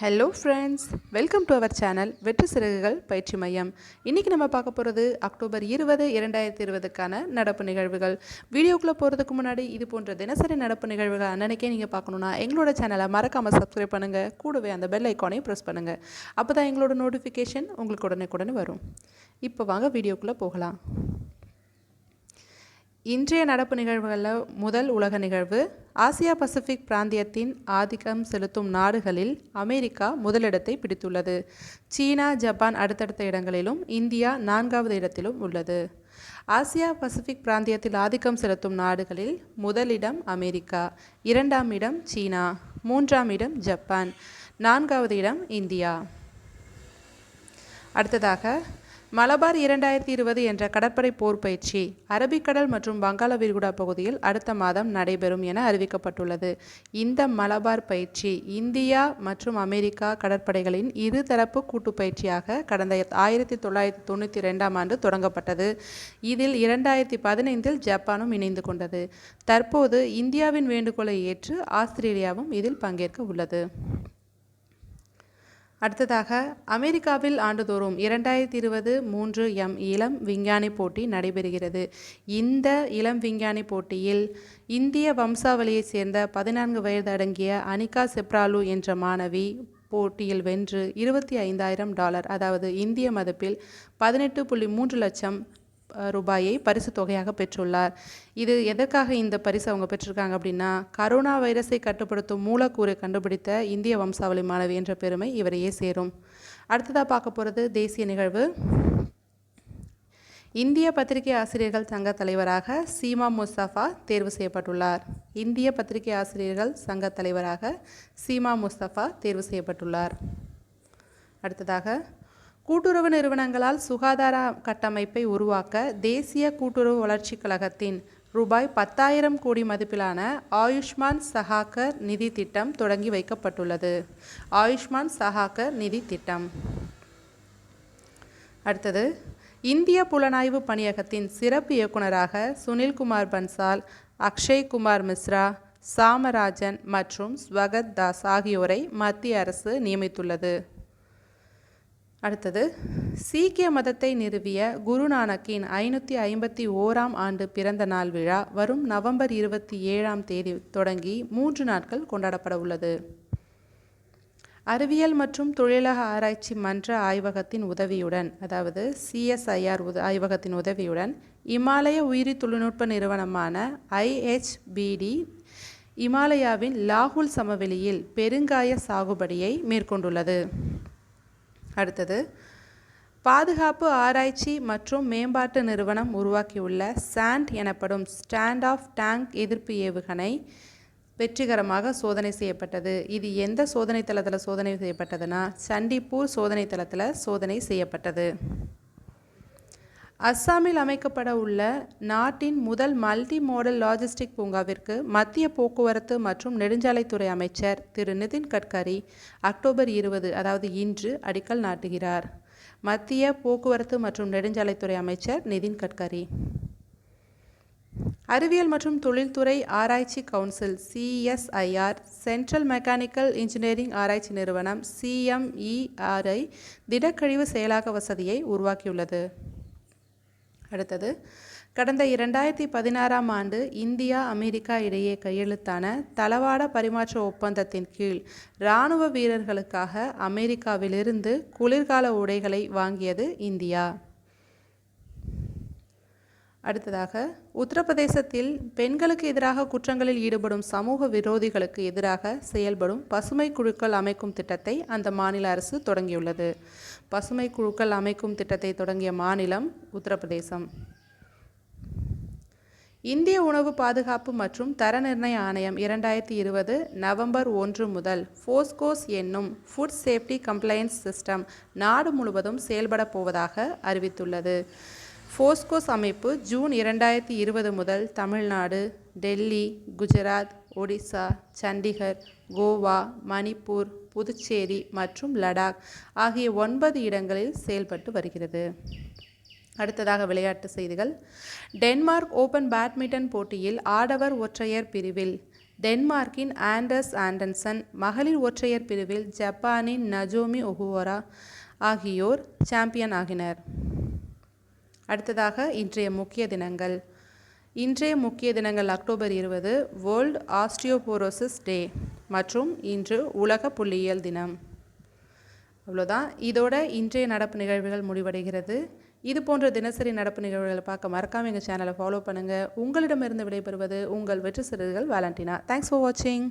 Hello friends welcome to our channel Vetri Siragugal பயிற்சி மையம். இன்றைக்கி நம்ம பார்க்க போகிறது அக்டோபர் இருபது இரண்டாயிரத்தி இருபதுக்கான நடப்பு நிகழ்வுகள். வீடியோக்குள்ளே போகிறதுக்கு முன்னாடி இது போன்ற தினசரி நடப்பு நிகழ்வுகள் அன்னன்னைக்கே நீங்கள் பார்க்கணுன்னா எங்களோட சேனலை மறக்காமல் சப்ஸ்கிரைப் பண்ணுங்கள் கூடவே அந்த பெல் ஐக்கானையும் ப்ரெஸ் பண்ணுங்கள் அப்போ தான் எங்களோட நோட்டிஃபிகேஷன் உங்களுக்கு உடனே உடனே வரும். இப்போ வாங்க வீடியோக்குள்ளே போகலாம். இன்றைய நடப்பு நிகழ்வுகளில் முதல் உலக நிகழ்வு ஆசியா பசிபிக் பிராந்தியத்தின் ஆதிக்கம் செலுத்தும் நாடுகளில் அமெரிக்கா முதலிடத்தை பிடித்துள்ளது. சீனா ஜப்பான் அடுத்தடுத்த இடங்களிலும் இந்தியா நான்காவது இடத்திலும் உள்ளது. ஆசியா பசிபிக் பிராந்தியத்தில் ஆதிக்கம் செலுத்தும் நாடுகளில் முதலிடம் அமெரிக்கா இரண்டாம் இடம் சீனா மூன்றாம் இடம் ஜப்பான் நான்காவது இடம் இந்தியா. அடுத்ததாக மலபார் இரண்டாயிரத்தி இருபது என்ற கடற்படை போர் பயிற்சி அரபிக்கடல் மற்றும் வங்காள விரிகுடா பகுதியில் அடுத்த மாதம் நடைபெறும் என அறிவிக்கப்பட்டுள்ளது. இந்த மலபார் பயிற்சி இந்தியா மற்றும் அமெரிக்கா கடற்படைகளின் இருதரப்பு கூட்டு பயிற்சியாக கடந்த ஆயிரத்தி தொள்ளாயிரத்தி தொண்ணூற்றி ரெண்டாம் ஆண்டு தொடங்கப்பட்டது. இதில் இரண்டாயிரத்தி பதினைந்தில் ஜப்பானும் இணைந்து கொண்டது. தற்போது இந்தியாவின் வேண்டுகோளை ஏற்று ஆஸ்திரேலியாவும் இதில் பங்கேற்க உள்ளது. அடுத்ததாக அமெரிக்காவில் ஆண்டுதோறும் இரண்டாயிரத்தி இருபது மூன்று எம் இளம் விஞ்ஞானி போட்டி நடைபெறுகிறது. இந்த இளம் விஞ்ஞானி போட்டியில் இந்திய வம்சாவளியைச் சேர்ந்த பதினான்கு வயது அடங்கிய அனிகா செப்ராலு என்ற மாணவி போட்டியில் வென்று இருபத்தி ஐந்தாயிரம் டாலர் அதாவது இந்திய மதிப்பில் பதினெட்டு புள்ளி மூன்று லட்சம் ரூபாயை பரிசு தொகையாக பெற்றுள்ளார். இது எதற்காக இந்த பரிசு அவங்க பெற்றிருக்காங்க அப்படின்னா கரோனா வைரஸை கட்டுப்படுத்தும் மூலக்கூறை கண்டுபிடித்த இந்திய வம்சாவளி மாணவி என்ற பெருமை இவரையே சேரும். அடுத்ததாக பார்க்க போகிறது தேசிய நிகழ்வு. இந்திய பத்திரிகை ஆசிரியர்கள் சங்க தலைவராக சீமா முஸ்தபா தேர்வு செய்யப்பட்டுள்ளார். இந்திய பத்திரிகை ஆசிரியர்கள் சங்க தலைவராக சீமா முஸ்தபா தேர்வு செய்யப்பட்டுள்ளார். அடுத்ததாக கூட்டுறவு நிறுவனங்களால் சுகாதார கட்டமைப்பை உருவாக்க தேசிய கூட்டுறவு வளர்ச்சிக் கழகத்தின் ரூபாய் பத்தாயிரம் கோடி மதிப்பிலான ஆயுஷ்மான் சஹாக்கர் நிதி திட்டம் தொடங்கி வைக்கப்பட்டுள்ளது. ஆயுஷ்மான் சஹாக்கர் நிதி திட்டம். அடுத்தது இந்திய புலனாய்வு பணியகத்தின் சிறப்பு இயக்குநராக சுனில்குமார் பன்சால் அக்ஷய் குமார் மிஸ்ரா சாமராஜன் மற்றும் ஸ்வகத் தாஸ் ஆகியோரை மத்திய அரசு நியமித்துள்ளது. அடுத்தது சீக்கிய மதத்தை நிறுவிய குருநானக்கின் ஐநூற்றி ஐம்பத்தி ஓராம் ஆண்டு பிறந்த நாள் விழா வரும் நவம்பர் இருபத்தி ஏழாம் தேதி தொடங்கி மூன்று நாட்கள் கொண்டாடப்பட உள்ளது. அறிவியல் மற்றும் தொழிலக ஆராய்ச்சி மன்ற ஆய்வகத்தின் உதவியுடன் அதாவது சிஎஸ்ஐஆர் உத ஆய்வகத்தின் உதவியுடன் இமாலய உயிரி தொழில்நுட்ப நிறுவனமான ஐஹெச்பிடி இமாலயாவின் லாகுல் சமவெளியில் பெருங்காய சாகுபடியை மேற்கொண்டுள்ளது. அடுத்தது பாதுகாப்பு ஆராய்ச்சி மற்றும் மேம்பாட்டு நிறுவனம் உருவாக்கியுள்ள சாண்ட் எனப்படும் ஸ்டாண்ட் ஆஃப் டேங்க் எதிர்ப்பு ஏவுகணை வெற்றிகரமாக சோதனை செய்யப்பட்டது. இது எந்த சோதனை தளத்தில் சோதனை செய்யப்பட்டதுன்னா சண்டிப்பூர் சோதனை தளத்தில் சோதனை செய்யப்பட்டது. அஸ்ஸாமில் அமைக்கப்பட உள்ள நாட்டின் முதல் மல்டி மாடல் லாஜிஸ்டிக் பூங்காவிற்கு மத்திய போக்குவரத்து மற்றும் நெடுஞ்சாலைத்துறை அமைச்சர் திரு நிதின் கட்கரி அக்டோபர் இருபது அதாவது இன்று அடிக்கல் நாட்டுகிறார். மத்திய போக்குவரத்து மற்றும் நெடுஞ்சாலைத்துறை அமைச்சர் நிதின் கட்கரி. அறிவியல் மற்றும் தொழில்துறை ஆராய்ச்சி council CSIR central mechanical engineering ஆராய்ச்சி நிறுவனம் சிஎம்இஆர்ஐ திடக்கழிவு செயலாக்க வசதியை உருவாக்கியுள்ளது. அடுத்தது கடந்த இரண்டாயிரத்தி பதினாறாம் ஆண்டு இந்தியா அமெரிக்கா இடையே கையெழுத்தான தளவாட பரிமாற்ற ஒப்பந்தத்தின் கீழ் இராணுவ வீரர்களுக்காக அமெரிக்காவிலிருந்து குளிர்கால உடைகளை வாங்கியது இந்தியா. அடுத்ததாக உத்தரப்பிரதேசத்தில் பெண்களுக்கு எதிராக குற்றங்களில் ஈடுபடும் சமூக விரோதிகளுக்கு எதிராக செயல்படும் பசுமை குழுக்கள் அமைக்கும் திட்டத்தை அந்த மாநில அரசு தொடங்கியுள்ளது. பசுமை குழுக்கள் அமைக்கும் திட்டத்தை தொடங்கிய மாநிலம் உத்தரப்பிரதேசம். இந்திய உணவு பாதுகாப்பு மற்றும் தர நிர்ணய ஆணையம் இரண்டாயிரத்தி இருபது நவம்பர் ஒன்று முதல் ஃபோஸ்கோஸ் என்னும் ஃபுட் சேஃப்டி கம்ப்ளையன்ஸ் சிஸ்டம் நாடு முழுவதும் செயல்பட போவதாக அறிவித்துள்ளது. ஃபோஸ்கோஸ் அமைப்பு ஜூன் இரண்டாயிரத்தி இருபது முதல் தமிழ்நாடு டெல்லி குஜராத் ஒடிசா சண்டிகர் கோவா மணிப்பூர் புதுச்சேரி மற்றும் லடாக் ஆகிய ஒன்பது இடங்களில் செயல்பட்டு வருகிறது. அடுத்ததாக விளையாட்டு செய்திகள். டென்மார்க் ஓபன் பேட்மிண்டன் போட்டியில் ஆடவர் ஒற்றையர் பிரிவில் டென்மார்க்கின் ஆண்டர்ஸ் ஆண்டன்சன் மகளிர் ஒற்றையர் பிரிவில் ஜப்பானின் நஜோமி ஒகுவோரா ஆகியோர் சாம்பியன் ஆகினர். அடுத்ததாக இன்றைய முக்கிய தினங்கள். இன்றைய முக்கிய தினங்கள் அக்டோபர் இருபது வேர்ல்ட் ஆஸ்டியோபோரோசிஸ் டே மற்றும் இன்று உலக புள்ளியியல் தினம். அவ்வளோதான். இதோட இன்றைய நடப்பு நிகழ்வுகள் முடிவடைகிறது. இது போன்ற தினசரி நடப்பு நிகழ்வுகளை பார்க்க மறக்காமல் எங்கள் சேனலை ஃபாலோ பண்ணுங்கள் உங்களிடமிருந்து விடைபெறுவது உங்கள் வெற்றி சிறுகள் வேலண்டினா. தேங்க்ஸ் ஃபார் வாட்சிங்